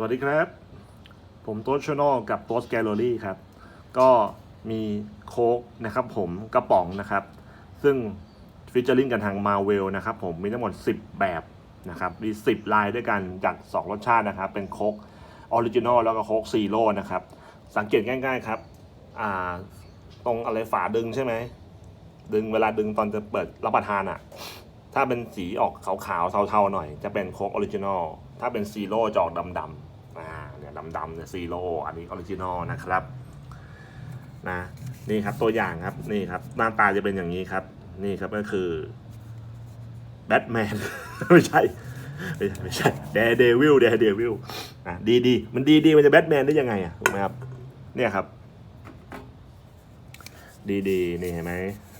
สวัสดีครับ ผมโต๊ดชโนกับโต๊ดแกลเลอรี่ครับ ก็มีโค้กนะครับผมกระป๋องนะครับ ซึ่งฟิชเจอร์ลิงกันทางมาเวลนะครับผมมีทั้งหมด 10 แบบนะครับมี 10 ลายด้วยกันจาก 2 รสชาตินะครับ เป็นโค้กออริจินอลแล้วก็โค้กซีโร่นะครับ สังเกตง่ายๆครับอ่าตรงอะไรฝาดึงใช่ไหม ดึงเวลาดึงตอนจะเปิดรับประทานอะ่ะถ้าเป็นสีออกขาวๆเทาๆหน่อย จะเป็นโค้กออริจินอลถ้าเป็นซีโร่จะออกดำๆ เนี่ยดำๆเนี่ยซีโร่อันนี้ออริจินอลนะครับนะนี่ครับตัวอย่างครับนี่ครับหน้าตาจะเป็นอย่างนี้ครับ นี่ครับก็คือแบทแมนไม่ใช่ไม่ใช่ไม่ใช่แดเดวิลแดเดวิลอะดีดีมันดีดีมันจะแบทแมนได้ยังไงอะถูกไหมครับเนี่ยครับ ดีดีนี่เห็นไหม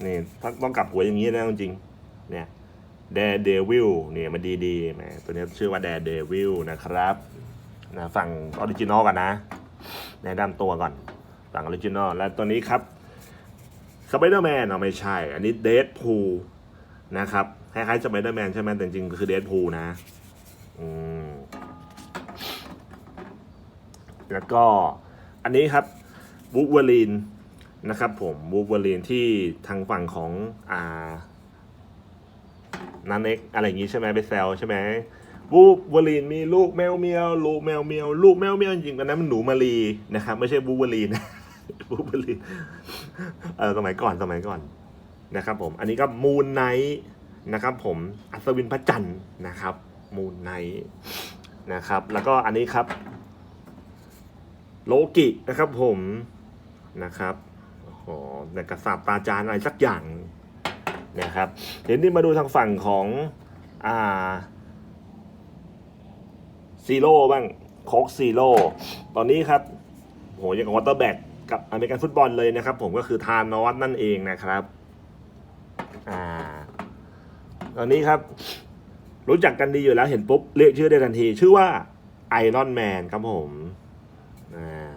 นี่ต้องต้องกลับหัวอย่างนี้นะจริงเนี่ยแดเดวิลเนี่ยมันดีๆแหมตัวนี้ชื่อว่าแดเดวิลนะครับ นะฝั่งออริจินอลกันนะ แนะนำตัวก่อน ฝั่งออริจินอลแล้วตัวนี้ครับสไปเดอร์แมนเอาไม่ใช่ อันนี้เด p พูนะครับคล้ายๆสไปเดอร์แมนใช่ไหมแต่จริงๆคือเด p พูนะอืมแล้วก็อันนี้ครับวูเวอรีนนะครับผมวูเวอรีนที่ทางฝั่งของอ่านันเอ็กอะไรอย่างงี้ใช่ไหมไปแซวใช่ไหม วูบวลีนมีลูกแมวเมียว ลูกแมวเมียว ลูกแมวเมียวจริงๆตอนนั้นมันหนูมารีนะครับ ไม่ใช่บูบวลีนบูบวลีนเออสมัยก่อนสมัยก่อนนะครับ ผม อันนี้ก็มูนไนท์นะครับ ผมอัศวินพระจันทร์นะครับ มูนไนท์นะครับ แล้วก็อันนี้ครับ โลกินะครับผมนะครับโอ้แต่กระสับตาจานอะไรสักอย่างนะครับ เดี๋ยวนี้มาดูทางฝั่งของอ่า ซีโร่บ้างโคกซีโร่ตอนนี้ครับโหยังกับวอเตอร์แบ็กกับอเมริกันฟุตบอลเลยนะครับ ผมก็คือทานอสนั่นเองนะครับอ่าตอนนี้ครับ รู้จักกันดีอยู่แล้วเห็นปุ๊บ เรียกชื่อได้ทันที ชื่อว่าไอรอนแมนครับผมอ่า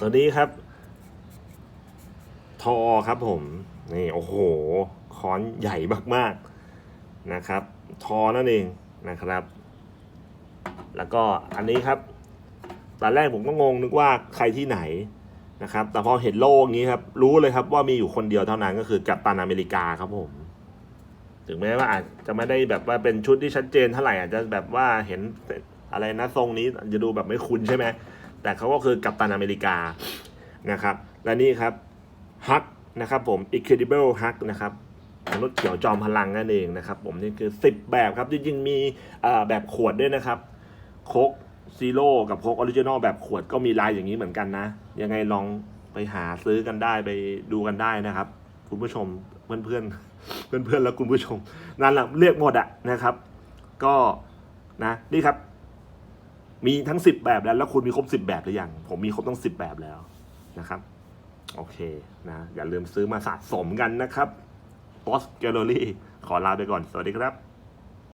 ตัวนี้ครับ ทอครับผม นี่ โอ้โหค้อนใหญ่มาก ๆ นะครับ ทอนั่นเอง นะครับ แล้วก็อันนี้ครับ ตอนแรกผมก็งงนึกว่าใครที่ไหนนะครับ แต่พอเห็นโล่งนี้ครับ รู้เลยครับว่ามีอยู่คนเดียวเท่านั้นก็คือกัปตันอเมริกาครับผม ถึงแม้ว่าอาจจะไม่ได้แบบว่าเป็นชุดที่ชัดเจนเท่าไหร่อาจจะแบบว่าเห็นอะไรนะทรงนี้จจะดูแบบไม่คุ้นใช่ไหมแต่เขาก็คือกัปตันอเมริกานะครับ และนี่ครับฮักนะครับผม Incredible Hulk นะครับ มนุษย์เขียวจอมพลังนั่นเองนะครับ ผมนี่คือ 10 แบบครับจริงๆมีแบบขวดด้วยนะครับโคกซีโร่กับโคกออริจินอลแบบขวดก็มีลายอย่างนี้เหมือนกันนะ ยังไงลองไปหาซื้อกันได้ไปดูกันได้นะครับ คุณผู้ชมเพื่อนเพื่อนเพื่อนเพื่อนๆแล้วคุณผู้ชมนั่นแหละเรียกหมดอะนะครับ ก็นะนี่ครับ มีทั้ง 10 แบบแล้วแล้วคุณมีครบ 10 แบบหรือยังผมมีครบทั้ง 10 แบบแล้วนะครับ โอเคนะอย่าลืมซื้อมาสะสมกันนะครับ Boss Gallery ขอลาไปก่อน สวัสดีครับ